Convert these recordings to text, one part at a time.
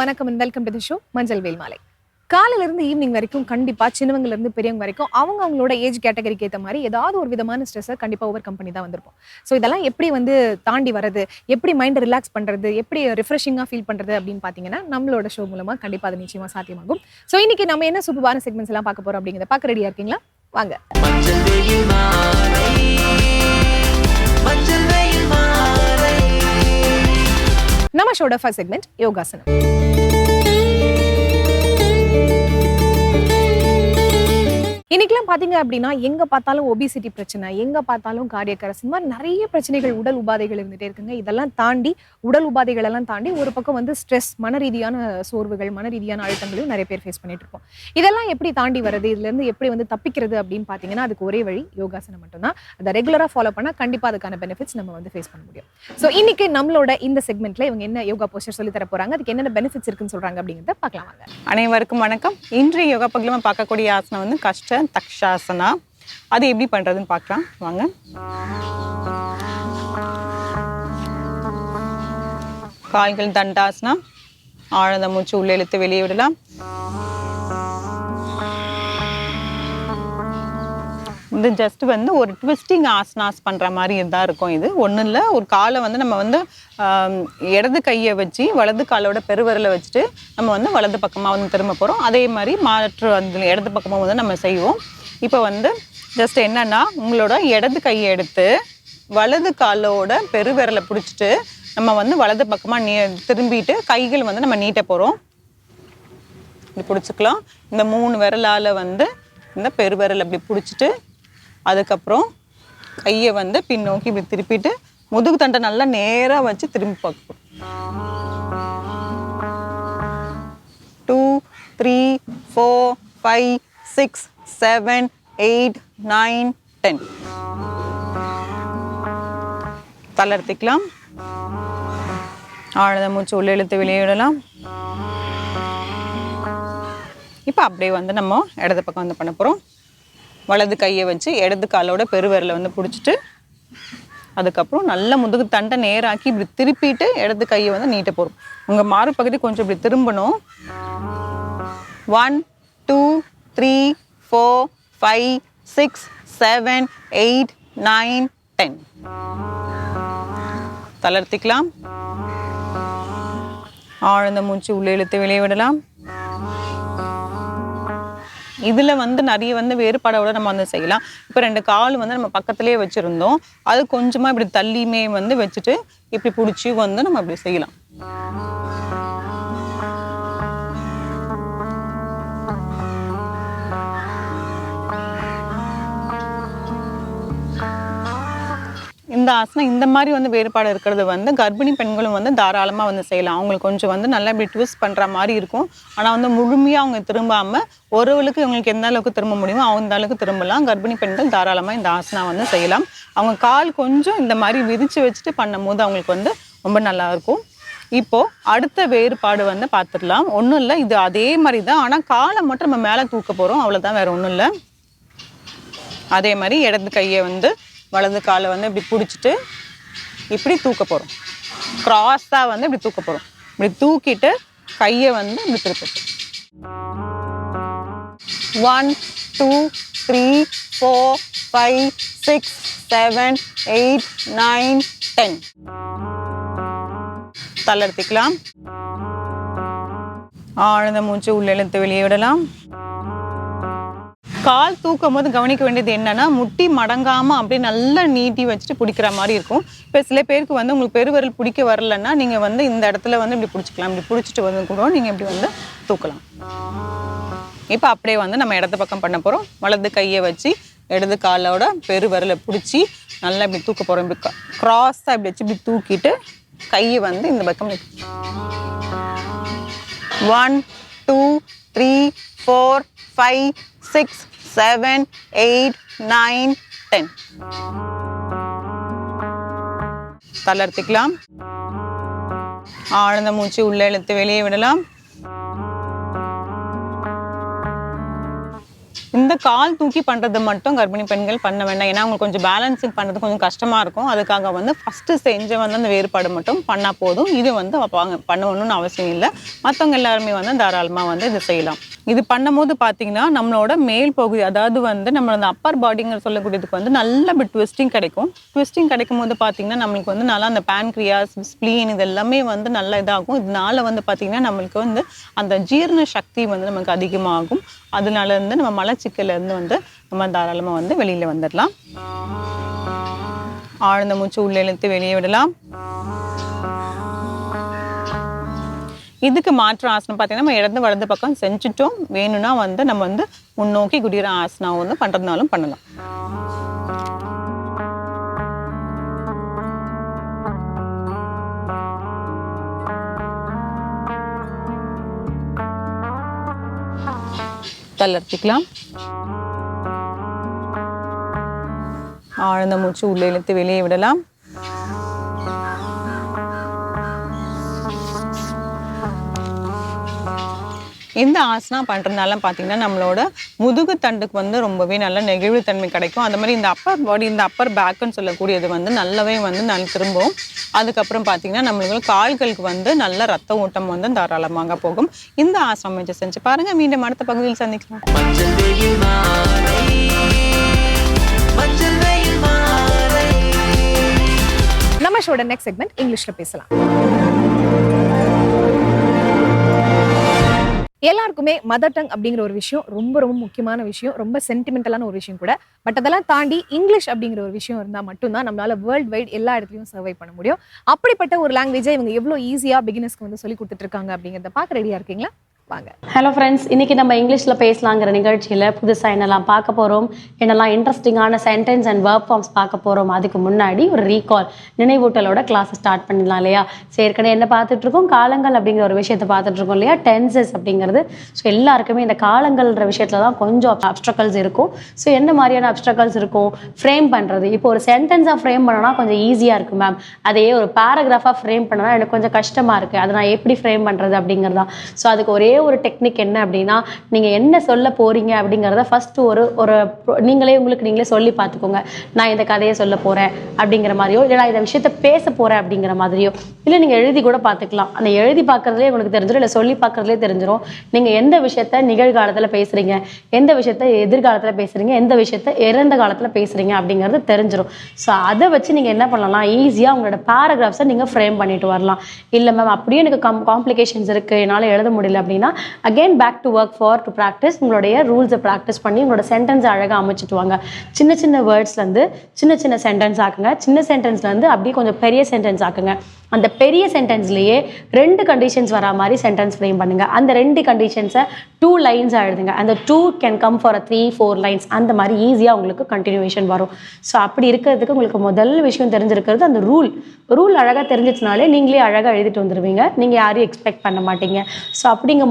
வணக்கம் and welcome to the show மஞ்சள் வேல் மாலை. இருந்து ஈவினிங் வரைக்கும் கண்டிப்பாக சின்னவங்கல இருந்து பெரியவங்க வரைக்கும் அவங்க அவங்களோட ஏஜ் கேட்டகரிக்கு ஏற்ற மாதிரி ஏதாவது ஒரு விதமான ஸ்ட்ரெஸ்ஸை கண்டிப்பாக ஓவர் கம்பெனி தான் வந்திருப்போம். ஸோ இதெல்லாம் எப்படி வந்து தாண்டி வரது எப்படி மைண்டை ரிலாக்ஸ் பண்றது எப்படி ரிஃப்ரெஷிங்காக ஃபீல் பண்ணுறது அப்படின்னு பார்த்தீங்கன்னா நம்மளோட ஷோ மூலமாக கண்டிப்பாக அது நிச்சயமா சாத்தியமாகும். ஸோ இன்னைக்கு நம்ம என்ன சூப்பரான செக்மெண்ட்ஸ் எல்லாம் பார்க்க போறோம் அப்படிங்கிறத பார்க்க ரெடியாக இருக்கீங்களா? வாங்க. நம்ம ஷோட ஃபர்ஸ்ட் செக்மெண்ட் இன்னைக்கெல்லாம் பார்த்தீங்க அப்படின்னா எங்கே பார்த்தாலும் ஒபிசிட்டி பிரச்சனை எங்கே பார்த்தாலும் கார்டியக் அரசு மாதிரி நிறைய பிரச்சனைகள் உடல் உபாதைகள் இருந்துட்டே இருக்குங்க. இதெல்லாம் தாண்டி உடல் உபாதைகள் எல்லாம் தாண்டி ஒரு பக்கம் வந்து ஸ்ட்ரெஸ் மன ரீதியான சோர்வுகள் மன ரீதியான அழுத்தங்களையும் நிறைய பேர் ஃபேஸ் பண்ணிட்டு இருக்கோம் இதெல்லாம் எப்படி தாண்டி வருது இதுலேருந்து எப்படி வந்து தப்பிக்கிறது அப்படின்னு பார்த்தீங்கன்னா அதுக்கு ஒரே வழி யோகாசனம் மட்டும்தான். அதை ரெகுலராக ஃபாலோ பண்ணால் கண்டிப்பாக அதுக்கான பெனிஃபிட்ஸ் நம்ம வந்து ஃபேஸ் பண்ண முடியும். ஸோ இன்னைக்கு நம்மளோட இந்த செக்மெண்ட்ல இவங்க என்ன யோகா போஸ்டர் சொல்லி தர போறாங்க அதுக்கு என்னென்ன பெனிஃபிட்ஸ் இருக்குன்னு சொல்றாங்க அப்படிங்கிறத பார்க்கலாம் வாங்க. அனைவருக்கும் வணக்கம். இன்றைய யோகா பகுதியில் நம்ம பார்க்கக்கூடிய ஆசனம் வந்து கஷ்ட தக்ஷாசனா? அது எப்படி பண்ணுறதுன்னு பார்க்கலாம். வாங்க. கால்கள் தண்டாசனா? ஆழ்ந்த மூச்சு உள்ளே இழுத்து வெளியே விடலாம். இது ஜஸ்ட் வந்து ஒரு ட்விஸ்டிங் ஆசனாஸ் பண்ணுற மாதிரி தான் இருக்கும் இது. ஒன்றும் இல்லை ஒரு காலை வந்து நம்ம வந்து இடது கையை வச்சு வலது காலோட பெருவிரலை வச்சுட்டு நம்ம வந்து வலது பக்கமாக வந்து திரும்ப போகிறோம் அதே மாதிரி மாற்று அந்த இடது பக்கமாக வந்து நம்ம செய்வோம். இப்போ வந்து ஜஸ்ட் என்னன்னா உங்களோட இடது கையை எடுத்து வலது காலோட பெருவிரலை பிடிச்சிட்டு நம்ம வந்து வலது பக்கமாக நீ திரும்பிட்டு கைகள் வந்து நம்ம நீட்ட போகிறோம் இப்படி பிடிச்சிக்கலாம். இந்த மூணு விரலால் வந்து இந்த பெருவிரல் அப்படி பிடிச்சிட்டு அதுக்கப்புறம் கையை வந்து பின்னோக்கி இப்படி திருப்பிட்டு முதுகு தண்டை நல்லா நேராக வச்சு திரும்பி பார்க்கணும். Two three four five six seven eight nine ten தளர்த்திக்கலாம் ஆழ்ந்த மூச்சு உள்ளே இழுத்து வெளியிடலாம் இப்போ அப்படியே வந்து நம்ம இடது பக்கம் வந்து பண்ண போகிறோம் வலது கையை வச்சு இடது காலோட பெருவிரலை வந்து பிடிச்சிட்டு அதுக்கப்புறம் நல்ல முதுகு தண்டை நேராக்கி இப்படி திருப்பிட்டு இடது கையை வந்து நீட்ட போகிறோம் உங்கள் மாறு பகுதி கொஞ்சம் இப்படி திரும்பணும். One two three four five six seven eight nine ten தளர்த்திக்கலாம். ஆழ்ந்த மூச்சு உள்ளே இழுத்து வெளியே விடலாம். இதுல வந்து நிறைய வந்து வேறுபாடோட நம்ம வந்து செய்யலாம். இப்போ ரெண்டு கால் வந்து நம்ம பக்கத்துலேயே வச்சிருந்தோம். அது கொஞ்சமா இப்படி தள்ளியுமே வந்து வச்சுட்டு இப்படி பிடிச்சி வந்து நம்ம இப்படி செய்யலாம். இந்த ஆசனம் இந்த மாதிரி வந்து வேறுபாடு இருக்கிறது வந்து கர்ப்பிணி பெண்களும் வந்து தாராளமாக வந்து செய்யலாம். அவங்களுக்கு கொஞ்சம் வந்து நல்லா இப்படி ட்விஸ்ட் பண்ணுற மாதிரி இருக்கும். ஆனால் வந்து முழுமையாக அவங்க திரும்பாமல் ஒருவளுக்கு இவங்களுக்கு எந்த அளவுக்கு திரும்ப முடியுமோ அந்த அளவுக்கு திரும்பலாம். கர்ப்பிணி பெண்கள் தாராளமாக இந்த ஆசனா வந்து செய்யலாம். அவங்க கால் கொஞ்சம் இந்த மாதிரி விரித்து வச்சுட்டு பண்ணும்போது அவங்களுக்கு வந்து ரொம்ப நல்லா இருக்கும். அடுத்த வேறுபாடு வந்து பார்த்துடலாம் ஒன்றும் இல்லை இது அதே மாதிரி தான் ஆனால் காலை மட்டும் நம்ம மேலே தூக்க போகிறோம் அவ்வளோதான் வேறு ஒன்றும் இல்லை. அதே மாதிரி இடது கையை வந்து வலது காலை வந்து இப்படி பிடிச்சிட்டு இப்படி தூக்க போகிறோம் க்ராஸாக வந்து இப்படி தூக்க போகிறோம் இப்படி தூக்கிட்டு கையை வந்து இப்படி திருப்ப one two three four five six seven eight nine ten தளர்த்திக்கலாம் ஆழ்ந்த மூச்சு உள்ள இழுத்து வெளியே விடலாம். கால் தூக்கும் போது கவனிக்க வேண்டியது என்னன்னா முட்டி மடங்காம அப்படியே நல்லா நீட்டி வச்சுட்டு பிடிக்கிற மாதிரி இருக்கும். இப்போ சில பேருக்கு வந்து உங்களுக்கு பெருவரல் பிடிக்க வரலன்னா நீங்க வந்து இந்த இடத்துல வந்து இப்படி பிடிச்சிக்கலாம். இப்படி பிடிச்சிட்டு வந்து கூட நீங்க இப்படி வந்து தூக்கலாம். இப்போ அப்படியே வந்து நம்ம இடது பக்கம் பண்ண போறோம். வலது கையை வச்சு இடது காலோட பெருவரலை பிடிச்சி நல்லா இப்படி தூக்க போறோம். இப்படி கிராஸாக இப்படி வச்சு இப்படி தூக்கிட்டு கையை வந்து இந்த பக்கம் one two three four five six seven eight nine ten தளர்த்திக்கலாம். ஆழ்ந்த மூச்சு உள்ளே இழுத்து வெளியே விடலாம். இந்த கால் தூக்கி பண்ணுறது மட்டும் கர்ப்பிணி பெண்கள் பண்ண வேண்டாம். ஏன்னா அவங்களுக்கு கொஞ்சம் பேலன்சிங் பண்ணுறது கொஞ்சம் கஷ்டமாக இருக்கும். அதுக்காக வந்து ஃபஸ்ட்டு செஞ்ச வந்து அந்த வேறுபாடு மட்டும் பண்ணால் போதும். இது வந்து பண்ணணும்னு அவசியம் இல்லை. மற்றவங்க எல்லாருமே வந்து தாராளமாக வந்து இது செய்யலாம். இது பண்ணும்போது பார்த்தீங்கன்னா நம்மளோட மேல் பகுதி அதாவது வந்து நம்ம அந்த அப்பர் பாடிங்கிற சொல்லக்கூடியதுக்கு வந்து நல்ல பிட் ட்விஸ்டிங் கிடைக்கும். ட்விஸ்டிங் கிடைக்கும் போது பார்த்தீங்கன்னா நம்மளுக்கு வந்து நல்லா அந்த பேன்க்ரியாஸ் ஸ்ப்ளீன் இது எல்லாமே வந்து நல்ல இதாகும். இதனால வந்து பார்த்தீங்கன்னா நம்மளுக்கு வந்து அந்த ஜீரண சக்தி வந்து நமக்கு அதிகமாகும். அதனால இருந்து நம்ம மலச்சிக்கலேருந்து வந்து நம்ம தாராளமாக வந்து வெளியில் வந்துடலாம் ஆழ்ந்த மூச்சு உள்ளே இழுத்து வெளியே விடலாம். இதுக்கு மாற்று ஆசனம் பார்த்தீங்கன்னா நம்ம இடந்து வலது பக்கம் செஞ்சுட்டோம். வேணும்னா வந்து நம்ம வந்து முன்னோக்கி குடிகிற ஆசனம் வந்து பண்ணுறதுனாலும் பண்ணலாம். தளர்த்திக்கலாம். ஆழ்ந்த மூச்சு உள்ளே இழுத்து வெளியே விடலாம். இந்த ஆசனா பண்ணுறதுனால பார்த்தீங்கன்னா நம்மளோட முதுகு தண்டுக்கு வந்து ரொம்பவே நல்ல நெகிழ்வுத்தன்மை கிடைக்கும். அந்த மாதிரி இந்த அப்பர் பாடி இந்த அப்பர் பேக்குன்னு சொல்லக்கூடியது வந்து நல்லாவே வந்து நல்ல திரும்பும். அதுக்கப்புறம் பார்த்தீங்கன்னா நம்மளுக்கு கால்களுக்கு வந்து நல்ல ரத்த ஓட்டம் வந்து தாராளமாக போகும். இந்த ஆசனம் வச்சு செஞ்சு பாருங்கள் மீண்டும் அடுத்த பகுதியில் சந்திக்கலாம். நம்ம ஷோட நெக்ஸ்ட் செக்மெண்ட் இங்கிலீஷில் பேசலாம். எல்லாருக்குமே மதர் டங் அப்படிங்கிற ஒரு விஷயம் ரொம்ப ரொம்ப முக்கியமான விஷயம் ரொம்ப சென்டிமெண்டலான ஒரு விஷயம் கூட. பட் அதெல்லாம் தாண்டி இங்கிலீஷ் அப்படிங்கிற ஒரு விஷயம் இருந்தால் மட்டும்தான் நம்மளால வேர்ல்ட் வைட் எல்லா இடத்துலையும் சர்வை பண்ண முடியும். அப்படிப்பட்ட ஒரு லாங்குவேஜை இவங்க எவ்வளோ ஈஸியாக பிகினஸ்க்கு வந்து சொல்லி கொடுத்துட்டு இருக்காங்க அப்படிங்கிறத பார்க்க ரெடியாக இருக்கீங்களா? வாங்க. ஹலோ ஃப்ரெண்ட்ஸ் இன்றைக்கி நம்ம இங்கிலீஷில் பேசலாங்கிற நிகழ்ச்சியில் புதுசாக என்னெல்லாம் பார்க்க போகிறோம் என்னெல்லாம் இன்ட்ரெஸ்டிங்கான சென்டென்ஸ் அண்ட் ஒர்க் ஃபார்ம்ஸ் பார்க்க போகிறோம் அதுக்கு முன்னாடி ஒரு ரீகால் நினைவூட்டலோட கிளாஸ் ஸ்டார்ட் பண்ணிடலாம் இல்லையா? ஸோ ஏற்கனவே என்ன பார்த்துட்ருக்கோம்? காலங்கள் அப்படிங்கிற ஒரு விஷயத்தை பார்த்துட்ருக்கோம் இல்லையா? டென்சஸ் அப்படிங்கிறது. ஸோ எல்லாருக்குமே இந்த காலங்கள்ன்ற விஷயத்தில் தான் கொஞ்சம் அப்ஸ்ட்ரக்கல்ஸ் இருக்கும். ஸோ என்ன மாதிரியான அப்ஸ்ட்ரக்கல்ஸ் இருக்கும்? ஃப்ரேம் பண்ணுறது இப்போ ஒரு சென்டென்ஸாக ஃப்ரேம் பண்ணனா கொஞ்சம் ஈஸியாக இருக்கும் மேம் அதையே ஒரு பேராகிராஃபாக ஃப்ரேம் பண்ணனா எனக்கு கொஞ்சம் கஷ்டமாக இருக்குது அதை நான் எப்படி ஃப்ரேம் பண்ணுறது அப்படிங்கிறது. தான் ஸோ அதுக்கு ஒரே ஒரு டெக்னிக் என்ன அப்படின்னா நீங்கள் என்ன சொல்ல போகிறீங்க அப்படிங்கிறத ஃபஸ்ட்டு ஒரு ஒரு நீங்களே உங்களுக்கு நீங்களே சொல்லி பார்த்துக்கோங்க. நான் இந்த கதையை சொல்ல போகிறேன் அப்படிங்கிற மாதிரியோ இல்லை நான் இந்த விஷயத்த பேச போகிறேன் அப்படிங்கிற மாதிரியோ இல்லை நீங்கள் எழுதி கூட பார்த்துக்கலாம். அந்த எழுதி பார்க்குறதுலே உங்களுக்கு தெரிஞ்சிடும் இல்லை சொல்லி பார்க்குறதுலே தெரிஞ்சிடும் நீங்கள் எந்த விஷயத்த நிகழ்காலத்தில் பேசுகிறீங்க எந்த விஷயத்த எதிர்காலத்தில் பேசுகிறீங்க எந்த விஷயத்த இறந்த காலத்தில் பேசுகிறீங்க அப்படிங்கிறது தெரிஞ்சிடும் ஸோ அதை வச்சு நீங்கள் என்ன பண்ணலாம்? ஈஸியாக உங்களோட பேராகிராஃப்ஸை நீங்கள் ஃப்ரேம் பண்ணிட்டு வரலாம். இல்லை மேம் அப்படியே எனக்கு கம் காம்ப்ளிகேஷன்ஸ் இருக்குது என்னால் எழுத முடியல அப்படின்னா again back to work for to practice உங்களுடைய ரூல்ஸை ப்ராக்டிஸ் பண்ணி உங்களோட சென்டென்ஸ் அழகாக அமைச்சிட்டு வாங்க சின்ன சின்ன வேர்ட்ஸ்லேருந்து சின்ன சின்ன சென்டென்ஸ் ஆக்குங்க. சின்ன சென்டென்ஸ்லேருந்து அப்படியே கொஞ்சம் பெரிய சென்டென்ஸ் ஆக்குங்க. அந்த பெரிய சென்டென்ஸ்லேயே ரெண்டு கண்டிஷன்ஸ் வரா மாதிரி சென்டென்ஸ் ஃப்ரேம் பண்ணுங்க. அந்த ரெண்டு கண்டிஷன்ஸை டூ லைன்ஸாக எழுதுங்க. அந்த two can come for a three four lines அந்த மாதிரி ஈஸியாக உங்களுக்கு கண்டினியூவேஷன் வரும். ஸோ அப்படி இருக்கிறதுக்கு உங்களுக்கு முதல் விஷயம் தெரிஞ்சிருக்கிறது அந்த ரூல் ரூல் அழகாக தெரிஞ்சிச்சுனாலே நீங்களே அழகாக எழுதிட்டு வந்துடுவீங்க நீங்கள் யாரையும் எக்ஸ்பெக்ட் பண்ண மாட்டீங்க. ஸோ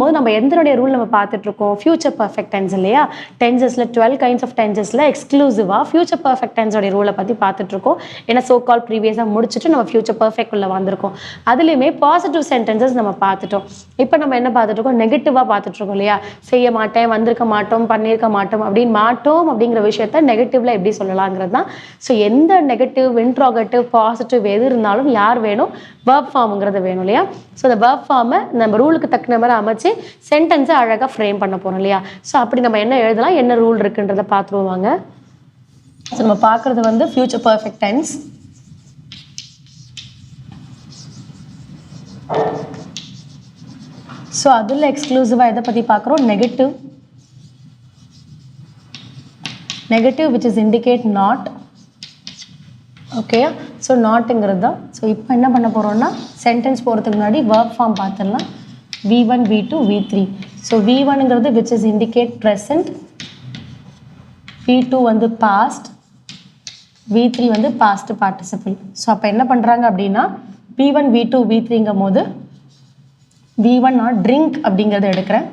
போது நம்ம எந்தனுடைய ரூல் நம்ம பார்த்துட்டு இருக்கோம் ஃபியூச்சர் பர்ஃபெக்ட் டென்ஸ் இல்லையா டென்சஸில் டுவெல் கைண்ட்ஸ் ஆஃப் டென்சஸில் எக்ஸ்க்ளூசிவாக ஃபியூச்சர் பர்ஃபெக்ட் டென்ஸோடைய ரூலை பற்றி பார்த்துட்டு இருக்கோம் ஏன்னா சோ கால் ப்ரீவியஸாக முடிச்சுட்டு நம்ம ஃபியூச்சர் பர்ஃபெக்ட் உள்ள வந்திருக்கோம். அதுலேயுமே பாசிட்டிவ் சென்டென்சஸ் நம்ம பார்த்துட்டோம். இப்போ நம்ம என்ன பார்த்துட்டு இருக்கோம் நெகட்டிவாக பார்த்துட்டு இருக்கோம் இல்லையா? செய்ய மாட்டேன் வந்திருக்க மாட்டோம் பண்ணியிருக்க மாட்டோம் அப்படின்னு மாட்டோம் அப்படிங்கிற விஷயத்த நெகட்டிவ்ல எப்படி சொல்லலாங்கிறது தான். ஸோ எந்த நெகட்டிவ் இன்ட்ராகட்டிவ் பாசிட்டிவ் எது இருந்தாலும் யார் வேணும்? வேர்ப் ஃபார்ம்ங்கிறது வேணும் இல்லையா? ஸோ அந்த வேர்ப் ஃபார்மை நம்ம ரூலுக்கு தக்கன மாதிரி அமைச்சு சென்டென்ஸை அழகாக ஃப்ரேம் பண்ண போகிறோம் இல்லையா? ஸோ அப்படி நம்ம என்ன எழுதலாம்? என்ன ரூல் இருக்குன்றதை பார்த்துருவாங்க ஸோ நம்ம பார்க்குறது வந்து ஃபியூச்சர் பர்ஃபெக்ட் டென்ஸ் ஸோ அதில் எக்ஸ்க்ளூசிவாக எதை பற்றி பார்க்குறோம்? Negative negative which is indicate not okay so நாட்டுங்கிறது தான். ஸோ இப்போ என்ன பண்ண போகிறோம்னா சென்டென்ஸ் போகிறதுக்கு முன்னாடி ஒர்க் ஃபார்ம் பார்த்துடலாம். V one V two V three so V ஒன்ங்கிறது which is indicate V two வந்து பாஸ்ட் வி த்ரீ வந்து past participle. ஸோ அப்போ என்ன பண்ணுறாங்க அப்படின்னா V one V two V த்ரீங்கும் போது வி ஒன் நான் ட்ரிங்க் அப்படிங்கிறத எடுக்கிறேன்.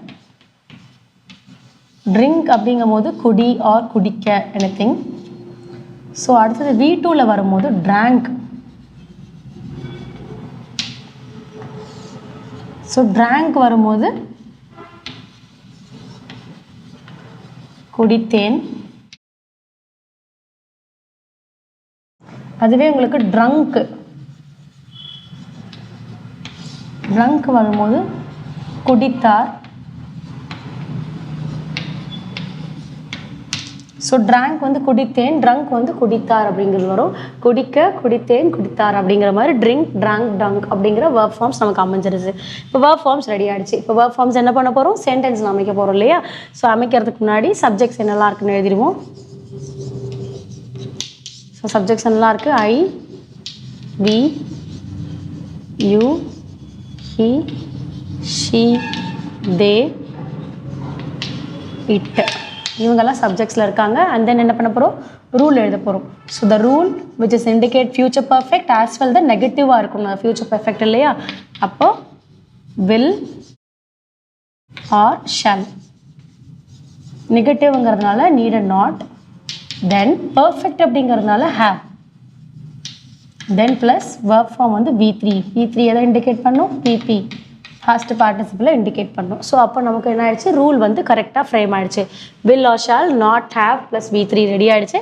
ட்ரிங்க் அப்படிங்கும் போது குடி ஆர் குடிக்க எனி ஸோ அடுத்தது வி டூவில் வரும்போது ட்ராங்க் ஸோ ட்ராங்க் வரும்போது குடித்தேன் அதுவே உங்களுக்கு ட்ரங்க்கு ட்ரங்க் வரும்போது குடித்தார் ஸோ ட்ராங்க் வந்து குடித்தேன் ட்ரங்க் வந்து குடித்தார் அப்படிங்கிறது வரும். குடிக்க குடித்தேன் குடித்தார் அப்படிங்கிற மாதிரி ட்ரிங்க் ட்ரங்க் ட்ரங்க் அப்படிங்கிற வேர்ப் ஃபார்ம்ஸ் நமக்கு அமைஞ்சிருச்சு. இப்போ வேர்ப் ஃபார்ம்ஸ் ரெடி ஆயிடுச்சு. இப்போ வேர்ப் ஃபார்ம்ஸ் என்ன பண்ண போகிறோம் சென்டென்ஸ் அமைக்க போகிறோம் இல்லையா? ஸோ அமைக்கிறதுக்கு முன்னாடி சப்ஜெக்ட்ஸ் என்னெல்லாம் இருக்குன்னு எழுதிடுவோம். ஸோ சப்ஜெக்ட்ஸ் என்னெல்லாம் இருக்குது I we you he she they it இவங்கெல்லாம் சப்ஜெக்ட்ஸில் இருக்காங்க. அண்ட் தென் என்ன பண்ண போகிறோம் ரூல் எழுத போகிறோம் so the rule which is indicate future perfect as well the நெகட்டிவாக இருக்கணும் ஃபியூச்சர் பர்ஃபெக்ட் இல்லையா? அப்போ will or shall நெகட்டிவ்ங்கிறதுனால need a not then perfect அப்படிங்கிறதுனால have then plus verb form வந்து வி த்ரீ வி த்ரீ எதை indicate பண்ணும்? PP past பார்ட்டிசிபிளை indicate பண்ணும். ஸோ அப்போ நமக்கு என்ன ஆயிடுச்சு? ரூல் வந்து கரெக்டாக ஃப்ரேம் ஆயிடுச்சு. Will or shall not have plus V three ready ஆயிடுச்சு.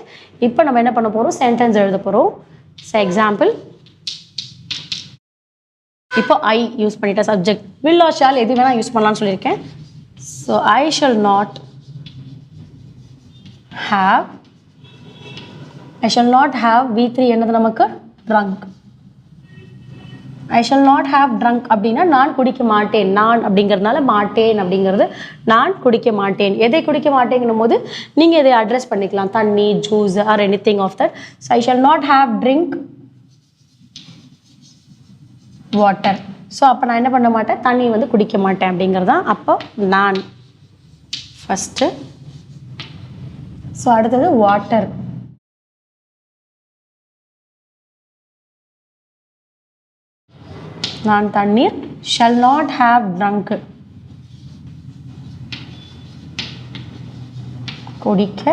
இப்போ நம்ம என்ன பண்ண போகிறோம் சென்டென்ஸ் எழுத போகிறோம் ஸோ எக்ஸாம்பிள் இப்போ ஐ யூஸ் பண்ணிட்டேன் சப்ஜெக்ட் வில் ஆர் ஷால் எது வேணால் யூஸ் பண்ணலாம்னு சொல்லியிருக்கேன். So I shall not have I shall not have V three என்னது நமக்கு? Drunk I shall not have drunk அப்படின்னா நான் குடிக்க மாட்டேன். நான் அப்படிங்கிறதுனால மாட்டேன் அப்படிங்கிறது நான் குடிக்க மாட்டேன். எதை குடிக்க மாட்டேங்கும் போது நீங்கள் இதை அட்ரஸ் பண்ணிக்கலாம். தண்ணி juice or anything of that so I shall not have drink water so அப்போ நான் என்ன பண்ண மாட்டேன்? தண்ணி வந்து குடிக்க மாட்டேன் அப்படிங்கிறது தான் அப்போ நான் ஃபஸ்ட்டு ஸோ அடுத்தது வாட்டர் நான் தண்ணீர் ஷல் நாட் ஹாவ் ட்ரங்க் குடிக்க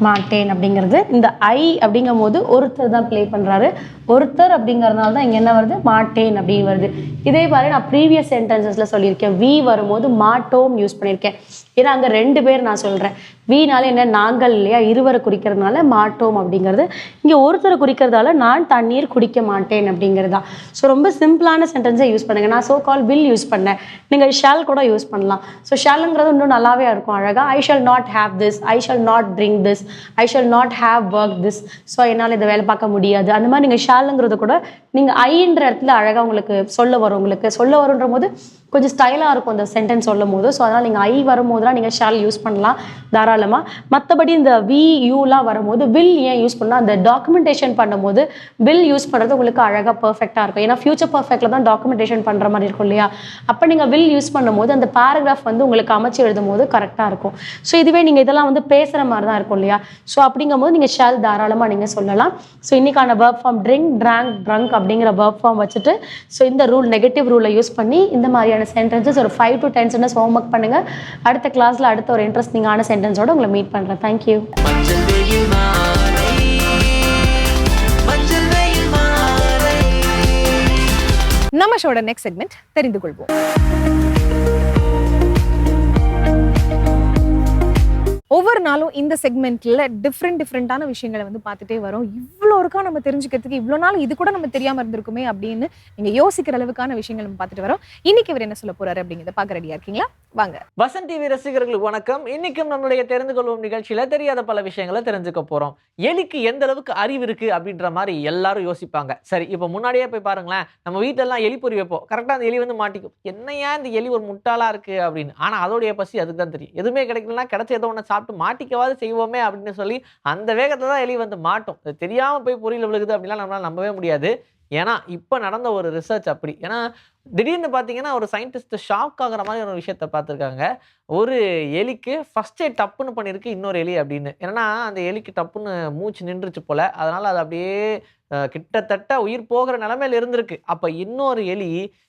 மாட்டேன் அப்படிங்கிறது இந்த ஐ அப்படிங்கும் போது ஒருத்தர் தான் ப்ளே பண்ணுறாரு ஒருத்தர் அப்படிங்கிறதுனால தான் இங்கே என்ன வருது? மாட்டேன் அப்படின்னு வருது. இதே மாதிரி நான் ப்ரீவியஸ் சென்டென்சஸில் சொல்லியிருக்கேன். வி வரும்போது மாட்டோம் யூஸ் பண்ணியிருக்கேன். ஏன்னா அங்கே ரெண்டு பேர் நான் சொல்கிறேன் வீனால என்ன? நாங்கள் இல்லையா? இருவரை குறிக்கிறதுனால மாட்டோம் அப்படிங்கிறது. இங்கே ஒருத்தரை குறிக்கிறதால நான் தண்ணீர் குடிக்க மாட்டேன் அப்படிங்கிறதா. தான் ஸோ ரொம்ப சிம்பிளான சென்டென்ஸை யூஸ் பண்ணுங்க. நான் சோ கால் வில் யூஸ் பண்ணேன். நீங்கள் ஷால் கூட யூஸ் பண்ணலாம். ஸோ ஷாலுங்கிறது இன்னும் நல்லாவே இருக்கும் அழகாக I shall not have this I shall not drink this I shall not have work this so என்னால் இதை வேலை பார்க்க முடியாது. அந்த மாதிரி நீங்கள் ஷாலுங்கிறது கூட நீங்கள் ஐன்ற இடத்துல அழகாக உங்களுக்கு சொல்ல வரும். உங்களுக்கு சொல்ல வரும்ன்ற போது கொஞ்சம் ஸ்டைலாக இருக்கும் அந்த சென்டென்ஸ் சொல்லும் போது ஸோ அதனால் நீங்கள் ஐ வரும்போதுலாம் நீங்கள் ஷால் யூஸ் பண்ணலாம் தாராளமாக மற்றபடி இந்த வி யூலாம் வரும்போது வில் ஏன் யூஸ் பண்ணால் அந்த டாக்குமெண்டேஷன் பண்ணும்போது வில் யூஸ் பண்ணுறது உங்களுக்கு அழகாக பர்ஃபெக்டாக இருக்கும். ஏன்னா ஃபியூச்சர் பர்ஃபெக்டில் தான் டாக்குமெண்டேஷன் பண்ணுற மாதிரி இருக்கும் இல்லையா? அப்போ நீங்கள் வில் யூஸ் பண்ணும்போது அந்த பேராகிராஃப் வந்து உங்களுக்கு அமைச்சு எழுதும் போது கரெக்டாக இருக்கும். ஸோ இதுவே நீங்கள் இதெல்லாம் வந்து பேசுகிற மாதிரி தான் இருக்கும் இல்லையா? ஸோ அப்படிங்கும்போது நீங்கள் ஷால் தாராளமாக நீங்கள் சொல்லலாம். ஸோ இன்னைக்கான verb form drink drank drunk அப்படிங்கிற வேர்ப் ஃபார்ம் வச்சுட்டு ஸோ இந்த ரூல் நெகட்டிவ் ரூலை யூஸ் பண்ணி இந்த மாதிரியான சென்டென்சஸ் ஒரு five to ten sentence homework பண்ணுங்கள் அடுத்த கிளாஸில் அடுத்த ஒரு இன்ட்ரெஸ்டிங்கான சென்டென்ஸோட உங்களை மீட் பண்ணுறேன் தேங்க்யூ நம்ம ஷோட நெக்ஸ்ட் செக்மெண்ட் தெரிந்து கொள்வோம் ஒவ்வொரு நாளும் இந்த செக்மெண்ட்ல டிஃப்ரெண்ட் டிஃப்ரெண்டான விஷயங்களை வந்து பார்த்துட்டே வரோம். இவ்வளோ இருக்கா நம்ம தெரிஞ்சுக்கிறதுக்கு இவ்வளோ நாள் இது கூட நம்ம தெரியாமல் இருந்திருக்குமே அப்படின்னு நீங்கள் யோசிக்கிற அளவுக்கான விஷயங்கள் நம்ம பார்த்துட்டு வரோம். இன்னைக்கு இவர் என்ன சொல்ல போறாரு அப்படிங்கிறத பார்க்க ரெடியா இருக்கீங்களா? வாங்க. வசன் டிவி ரசிகர்களுக்கு வணக்கம். இன்னைக்கும் நம்மளுடைய தெரிந்து கொள்வோம் நிகழ்ச்சியில் தெரியாத பல விஷயங்களை தெரிஞ்சுக்க போகிறோம் எலிக்கு எந்த அளவுக்கு அறிவு இருக்கு அப்படின்ற மாதிரி எல்லாரும் யோசிப்பாங்க. சரி இப்போ முன்னாடியே போய் பாருங்களேன். நம்ம வீட்டிலலாம் எலி பொறி வைப்போம். கரெக்டாக அந்த எலி வந்து மாட்டிக்கும். என்னையா இந்த எலி ஒரு முட்டாளாக இருக்கு அப்படின்னு. ஆனால் அதோடைய பசி அதுக்கு தான் தெரியும். எதுவுமே கிடைக்கலனா கிடைச்ச ஏதோ ஒன்று சாப்பிட்டு மாட்டிக்கவாது செய்வோமே அப்படின்னு சொல்லி அந்த வேகத்தில் தான் எலி வந்து மாட்டும். அது தெரியாமல் போய் பொரியல் விழுகுது அப்படின்லாம் நம்மளால நம்பவே முடியாது. ஏன்னா இப்போ நடந்த ஒரு ரிசர்ச் அப்படி. ஏன்னா திடீர்னு பார்த்தீங்கன்னா ஒரு சயின்டிஸ்ட் ஷாக் ஆகுற மாதிரி ஒரு விஷயத்த பார்த்துருக்காங்க. ஒரு எலிக்கு ஃபஸ்ட்டே எய்ட் டப்புன்னு பண்ணியிருக்கு இன்னொரு எலி அப்படின்னு. ஏன்னா அந்த எலிக்கு டப்புன்னு மூச்சு நின்றுச்சு போல். அதனால் அது அப்படியே கிட்டத்தட்ட உயிர் போகிற நிலமையில இருந்திருக்கு. அப்போ இன்னொரு எலி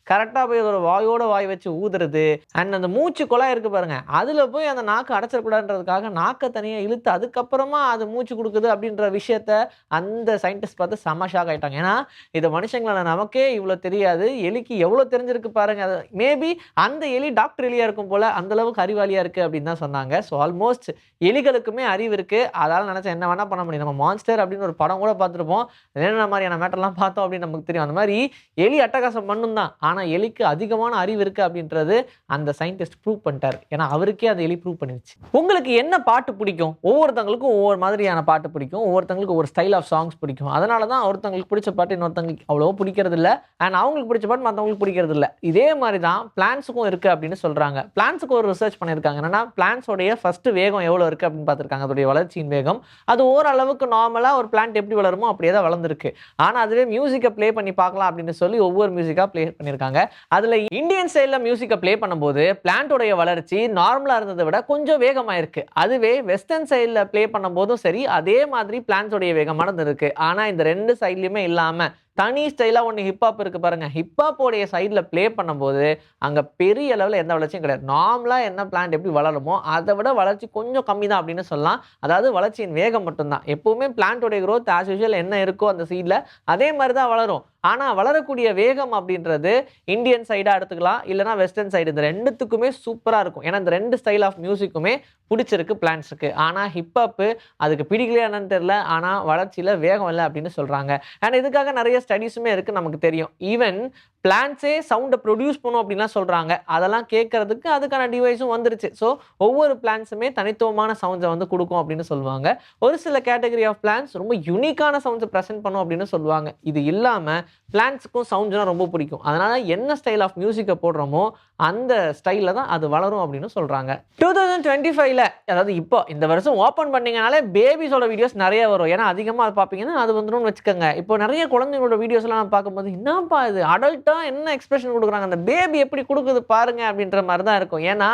கரெக்டாக போய் ஒரு வாயோட வாய் வச்சு ஊதுறது அண்ட் அந்த மூச்சு குழாய் இருக்கு பாருங்க. அதில் போய் அந்த நாக்கு அடைச்சிடக்கூடாதுன்றதுக்காக நாக்கை தனியாக இழுத்து அதுக்கப்புறமா அது மூச்சு கொடுக்குது அப்படின்ற விஷயத்த அந்த சயின்டிஸ்ட் பார்த்து செம ஷாக் ஆயிட்டாங்க. ஏன்னா இதை இது மனுஷங்களான நமக்கே இவ்வளோ தெரியாது. எலிக்கு எவ்வளோ தெரிஞ்சிருக்கு பாருங்க. அது மேபி அந்த எலி டாக்டர் எலியா இருக்கும் போல அந்த அளவுக்கு அறிவாளியா இருக்கு அப்படின்னு தான் சொன்னாங்க. ஸோ ஆல்மோஸ்ட் எலிகளுக்குமே அறிவு இருக்கு. அதால் நினச்சா என்ன வேணால் பண்ண முடியும். நம்ம மான்ஸ்டர் அப்படின்னு ஒரு படம் கூட பார்த்துருப்போம். என்னென்ன மாதிரியான மேட்டர்லாம் பார்த்தோம் அப்படின்னு நமக்கு தெரியும். அந்த மாதிரி எலி அட்டகாசம் பண்ணும் தான். ஆனால் எலிக்கு அதிகமான அறிவு இருக்கு அப்படின்றது அந்த சயின்டிஸ்ட் ப்ரூவ் பண்ணிட்டார். ஏன்னா அவருக்கே அந்த எலி ப்ரூவ் பண்ணிருச்சு. உங்களுக்கு என்ன பாட்டு பிடிக்கும்? ஒவ்வொருத்தங்களுக்கும் ஒவ்வொரு மாதிரியான பாட்டு பிடிக்கும். ஒவ்வொருத்தங்களுக்கு ஒரு ஸ்டைல் ஆஃப் சாங்ஸ் பிடிக்கும். அதனால தான் ஒருத்தங்களுக்கு பிடிச்ச பாட்டு இன்னொருத்தங்களுக்கு அவ்வளோ பிடிக்கிறது இல்லை அண்ட் அவங்களுக்கு பிடிச்ச பாட்டு மற்றவங்களுக்கு பிடிக்கும் கண்டுபிடிக்கிறது இல்லை இதே மாதிரி தான் பிளான்ஸுக்கும் இருக்குது அப்படின்னு சொல்கிறாங்க பிளான்ஸுக்கு ஒரு ரிசர்ச் பண்ணியிருக்காங்க. என்னன்னா பிளான்ஸோடைய ஃபஸ்ட்டு வேகம் எவ்வளோ இருக்குது அப்படின்னு பார்த்துருக்காங்க. அதோடைய வளர்ச்சியின் வேகம். அது ஓரளவுக்கு நார்மலாக ஒரு பிளான்ட் எப்படி வளருமோ அப்படியே தான் வளர்ந்துருக்கு. ஆனால் அதுவே மியூசிக்கை ப்ளே பண்ணி பார்க்கலாம் அப்படின்னு சொல்லி ஒவ்வொரு மியூசிக்காக ப்ளே பண்ணியிருக்காங்க. அதில் இந்தியன் ஸ்டைலில் மியூசிக்கை ப்ளே பண்ணும்போது பிளான்ட்டோடைய வளர்ச்சி நார்மலாக இருந்ததை விட கொஞ்சம் வேகமாக இருக்குது அதுவே வெஸ்டர்ன் சைடில் ப்ளே பண்ணும்போதும் சரி அதே மாதிரி பிளான்ஸோடைய வேகமாக இருந்திருக்கு. ஆனால் இந்த ரெண்டு சைட்லையுமே இல்லாமல் தனி ஸ்டைலாக ஒன்று ஹிப்ஹாப் இருக்குது பாருங்கள் ஹிப்ஹாப்போடைய சைடில் ப்ளே பண்ணும்போது அங்கே பெரிய அளவில் எந்த வளர்ச்சியும் கிடையாது. நார்மலாக என்ன பிளான்ட் எப்படி வளருமோ அதை விட வளர்ச்சி கொஞ்சம் கம்மி தான் அப்படின்னு சொல்லலாம். அதாவது வளர்ச்சியின் வேகம் மட்டும்தான். எப்போவுமே பிளான்ட்டோடைய க்ரோத் ஆஸ் யூஷுவல் என்ன இருக்கோ அந்த சீடில் அதே மாதிரி தான் வளரும். ஆனால் வளரக்கூடிய வேகம் அப்படின்றது இந்தியன் சைடாக எடுத்துக்கலாம் இல்லைனா வெஸ்டர்ன் சைடு இந்த ரெண்டுத்துக்குமே சூப்பராக இருக்கும். ஏன்னா இந்த ரெண்டு ஸ்டைல் ஆஃப் மியூசிக்குமே பிடிச்சிருக்கு பிளான்ஸுக்கு ஆனால் ஹிப்ஹாப்பு அதுக்கு பிடிக்கலையா என்னன்னு தெரில ஆனால் வளர்ச்சியில் வேகம் இல்லை அப்படின்னு சொல்கிறாங்க அண்ட் இதுக்காக நிறைய ஸ்டடீஸுமே இருக்குது நமக்கு தெரியும். ஈவன் பிளான்ஸே சவுண்டை ப்ரொடியூஸ் பண்ணும் அப்படின்லாம் சொல்கிறாங்க அதெல்லாம் கேட்கறதுக்கு அதுக்கான டிவைஸும் வந்துருச்சு. ஸோ ஒவ்வொரு பிளான்ஸுமே தனித்துவமான சவுண்ட்ஸை வந்து கொடுக்கும் அப்படின்னு சொல்லுவாங்க. ஒரு சில கேட்டகரி ஆஃப் பிளான்ஸ் ரொம்ப யூனிக்கான சவுண்ட்ஸை ப்ரெசென்ட் பண்ணும் அப்படின்னு சொல்லுவாங்க. இது இல்லாமல் பிளான்ஸுக்கும் சவுண்ட்ஸ்னால் ரொம்ப பிடிக்கும். அதனால் என்ன ஸ்டைல் ஆஃப் மியூசிக்கை போடுறோமோ அந்த ஸ்டைலில் தான் அது வளரும் அப்படின்னு சொல்கிறாங்க டூ தௌசண்ட் டுவெண்ட்டி ஃபைவ்ல அதாவது இப்போ இந்த வருஷம் ஓப்பன் பண்ணீங்கனாலே பேபிஸோட வீடியோஸ் நிறைய வரும். ஏன்னா அதிகமாக அது பார்ப்பீங்கன்னா அது வந்துடும் வச்சுக்கோங்க. இப்போ நிறைய குழந்தைங்களோட வீடியோஸ்லாம் நான் பார்க்கும்போது என்னப்பா இது? அடல்ட்டாக என்ன எக்ஸ்பிரஷன் கொடுக்குறாங்க? அந்த பேபி எப்படி கொடுக்குது பாருங்க அப்படின்ற மாதிரி தான் இருக்கும். ஏன்னா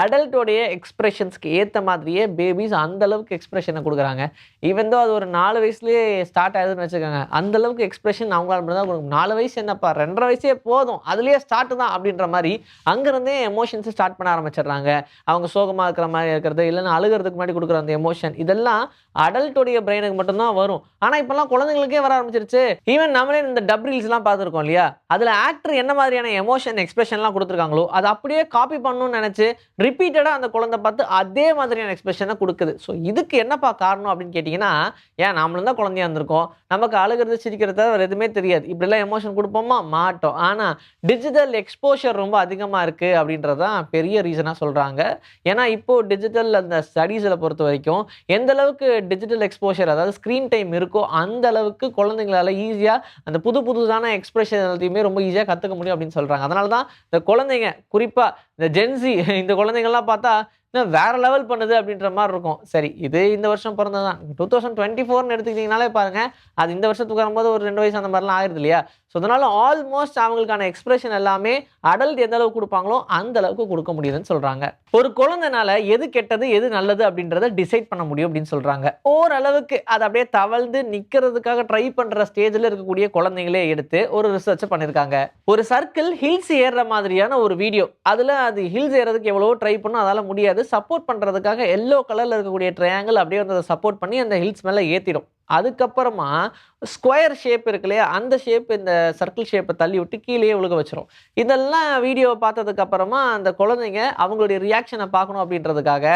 அடல்ட்டோடைய எக்ஸ்பிரஷன்ஸ்க்கு ஏற்ற மாதிரியே பேபிஸ் அந்த அளவுக்கு கொடுக்குறாங்க. ஈவன் தோ அது ஒரு நாலு வயசுலேயே ஸ்டார்ட் ஆகுதுன்னு வச்சுக்கோங்க. அந்த அளவுக்கு எக்ஸ்பிரஷன் அவங்களால மட்டும் தான் கொடுக்கும் நாலு வயசு என்னப்பா? ரெண்டரை வயசே போதும். அதுலேயே ஸ்டார்ட் தான் அப்படின்ற மாதிரி அங்கேருந்தே எமோஷன்ஸ் ஸ்டார்ட் பண்ண ஆரம்பிச்சிடுறாங்க. அவங்க சோகமாக இருக்கிற மாதிரி இருக்கிறது இல்லைன்னா அழுகிறதுக்கு முன்னாடி கொடுக்குற அந்த எமோஷன் இதெல்லாம் அடல்ட்டோடைய பிரெயினுக்கு மட்டும்தான் வரும். ஆனால் இப்போல்லாம் குழந்தைங்களுக்கே வர ஆரம்பிச்சிருச்சு. ஈவன் நம்மளே இந்த டப் ரீல்ஸ்லாம் பார்த்துருக்கோம் இல்லையா? அதில் ஆக்டர் என்ன மாதிரியான எமோஷன் எக்ஸ்பிரஷன்லாம் கொடுத்துருக்காங்களோ அதை அப்படியே காப்பி பண்ணணும்னு நினச்சி ரிப்பீட்டடாக அந்த குழந்தை பார்த்து அதே மாதிரியான எக்ஸ்பிரஷனை கொடுக்குது. ஸோ இதுக்கு என்னப்பா காரணம் அப்படின்னு கேட்டிங்கன்னா ஏன் நாமளும் தான் குழந்தையா இருந்திருக்கோம்? நமக்கு அழுகிறது சிரிக்கிறது தவிர வேறு எதுவுமே தெரியாது. இப்படிலாம் எமோஷன் கொடுப்போமா? மாட்டோம். ஆனால் டிஜிட்டல் எக்ஸ்போஷர் ரொம்ப அதிகமாக இருக்குது அப்படின்றது தான் பெரிய ரீசனாக சொல்கிறாங்க ஏன்னா இப்போது டிஜிட்டல் அந்த ஸ்டடீஸில் பொறுத்த வரைக்கும் எந்த அளவுக்கு டிஜிட்டல் எக்ஸ்போஷர் அதாவது ஸ்க்ரீன் டைம் இருக்கோ அந்த அளவுக்கு குழந்தைங்களால ஈஸியாக அந்த புது புதுசான எக்ஸ்பிரஷன் எல்லாத்தையுமே ரொம்ப ஈஸியாக கற்றுக்க முடியும் அப்படின்னு சொல்கிறாங்க அதனால தான் இந்த குழந்தைங்க குறிப்பாக இந்த ஜென்சி இந்த குழந்தைங்கள்லாம் பார்த்தா இன்னும் வேற லெவல் பண்ணுது அப்படின்ற மாதிரி இருக்கும். சரி இது இந்த வருஷம் பிறந்ததான் டூ தௌசண்ட் டுவெண்ட்டி ஃபோர்னு எடுத்துக்கிட்டிங்கனாலே பாருங்க அது இந்த வருஷத்துக்கு வரும்போது ஒரு ரெண்டு வயசு அந்த மாதிரிலாம் ஆயிருது இல்லையா? ஸோ அதனால ஆல்மோஸ்ட் அவங்களுக்கான எக்ஸ்பிரஷன் எல்லாமே அடல்ட் எந்த அளவுக்கு கொடுப்பாங்களோ அந்த அளவுக்கு கொடுக்க முடியுதுன்னு சொல்றாங்க. ஒரு குழந்தைனால எது கெட்டது எது நல்லது அப்படின்றத டிசைட் பண்ண முடியும் அப்படின்னு சொல்றாங்க. ஓரளவுக்கு அதை அப்படியே தவழ்ந்து நிக்கிறதுக்காக ட்ரை பண்ற ஸ்டேஜ்ல இருக்கக்கூடிய குழந்தைங்களே எடுத்து ஒரு ரிசர்ச் பண்ணியிருக்காங்க ஒரு சர்க்கிள் ஹில்ஸ் ஏறுற மாதிரியான ஒரு வீடியோ அதுல அது ஹில்ஸ் ஏறதுக்கு எவ்வளவோ ட்ரை பண்ணும் அதால முடியாது. சப்போர்ட் பண்ணுறதுக்காக எல்லோ கலரில் இருக்கக்கூடிய ட்ரையாங்கிள் அப்படியே வந்து அதை சப்போர்ட் பண்ணி அந்த ஹில்ஸ் மேலே ஏற்றிடும் அதுக்கப்புறமா ஸ்கொயர் ஷேப் இருக்கு இல்லையா? அந்த ஷேப் இந்த சர்க்கிள் ஷேப்பை தள்ளி விட்டு கீழேயே ஒழுக வச்சிரும். இதெல்லாம் வீடியோவை பார்த்ததுக்கப்புறமா அந்த குழந்தைங்க அவங்களுடைய ரியாக்ஷனை பார்க்கணும் அப்படின்றதுக்காக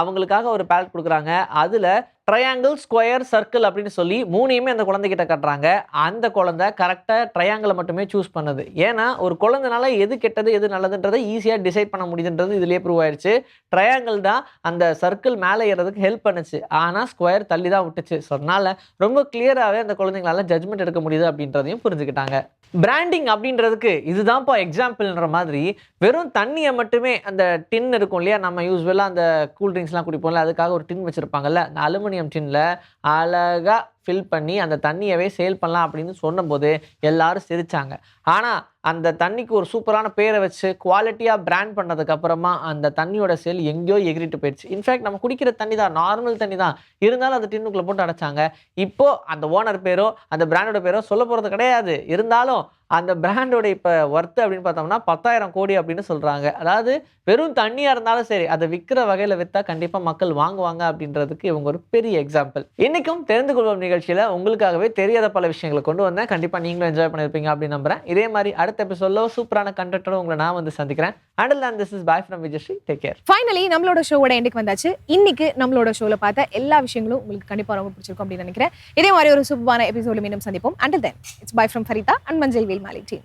அவங்களுக்காக ஒரு பேலட் கொடுக்குறாங்க. அதில் ட்ரையாங்கிள் ஸ்கொயர் சர்க்கிள் அப்படின்னு சொல்லி மூணையுமே அந்த குழந்தைகிட்ட கட்டுறாங்க. அந்த குழந்தை கரெக்டாக ட்ரையாங்கிளை மட்டுமே சூஸ் பண்ணுது. ஏன்னா ஒரு குழந்தைனால எது கெட்டது எது நல்லதுன்றதை ஈஸியாக டிசைட் பண்ண முடியுதுன்றது இதுலேயே ப்ரூவ் ஆயிடுச்சு ட்ரையாங்கிள் தான் அந்த சர்க்கிள் மேலே ஏறதுக்கு ஹெல்ப் பண்ணுச்சு. ஆனால் ஸ்கொயர் தள்ளி தான் விட்டுச்சு. ஸோ அதனால் ரொம்ப கிளியராகவே அந்த குழந்தைங்களால ஜட்மெண்ட் எடுக்க முடியுது அப்படின்றதையும் புரிஞ்சுக்கிட்டாங்க. பிராண்டிங் அப்படின்றதுக்கு இதுதான்ப்பா எக்ஸாம்பிள்ன்ற மாதிரி வெறும் தண்ணியை மட்டுமே அந்த டின் இருக்கும் இல்லையா? நம்ம யூஸ்வலாக அந்த கூல் ட்ரிங்க்ஸ்லாம் குடிப்போம்ல அதுக்காக ஒரு டின் வச்சுருப்பாங்கல்ல அந்த அலுமினியம் டின்ல அழகாக ஃபில் பண்ணி அந்த தண்ணியவே சேல் பண்ணலாம் அப்படின்னு சொன்னபோது எல்லாரும் சிரித்தாங்க ஆனால் அந்த தண்ணிக்கு ஒரு சூப்பரான பேரை வச்சு குவாலிட்டியாக பிராண்ட் பண்ணதுக்கு அப்புறமா அந்த தண்ணியோட சேல் எங்கேயோ எகிரிட்டு போயிடுச்சு. இன்ஃபேக்ட் நம்ம குடிக்கிற தண்ணி தான் நார்மல் தண்ணி தான். இருந்தாலும் அந்த டின்னுக்குள்ளே போட்டு அடைச்சாங்க. இப்போ அந்த ஓனர் பேரோ அந்த பிராண்டோட பேரோ சொல்ல போகிறது கிடையாது. இருந்தாலும் அந்த பிராண்டோட இப்போ ஒர்த்து அப்படின்னு பார்த்தோம்னா பத்தாயிரம் கோடி அப்படின்னு சொல்கிறாங்க அதாவது வெறும் தண்ணியாக இருந்தாலும் சரி அதை விற்கிற வகையில் விற்றா கண்டிப்பாக மக்கள் வாங்குவாங்க அப்படின்றதுக்கு இவங்க ஒரு பெரிய எக்ஸாம்பிள் இன்றைக்கும் தெரிந்து கொள்வோம் நிகழ்ச்சியில் உங்களுக்காகவே தெரியாத பல விஷயங்களை கொண்டு வந்தேன். கண்டிப்பாக நீங்களும் என்ஜாய் பண்ணியிருப்பீங்க அப்படின்னு நம்புறேன். இதே மாதிரி அடுத்த எபிசோடில் சூப்பரான கண்டென்ட்டோட உங்களை நான் வந்து சந்திக்கிறேன். அண்டில் தான் this is bye from Vijayasri take care finally நம்மளோட ஷோவோட எண்டுக்கு வந்தாச்சு. இன்னைக்கு நம்மளோட ஷோல பார்த்த எல்லா விஷயங்களும் உங்களுக்கு கண்டிப்பா ரொம்ப பிடிச்சிருக்கும் அப்படின்னு நினைக்கிறேன். இதே மாதிரி ஒரு சூப்பரான எபிசோட மீண்டும் சந்திப்போம். Until then it's bye from Farida and மஞ்சள் வேல் மாலிக் டீம்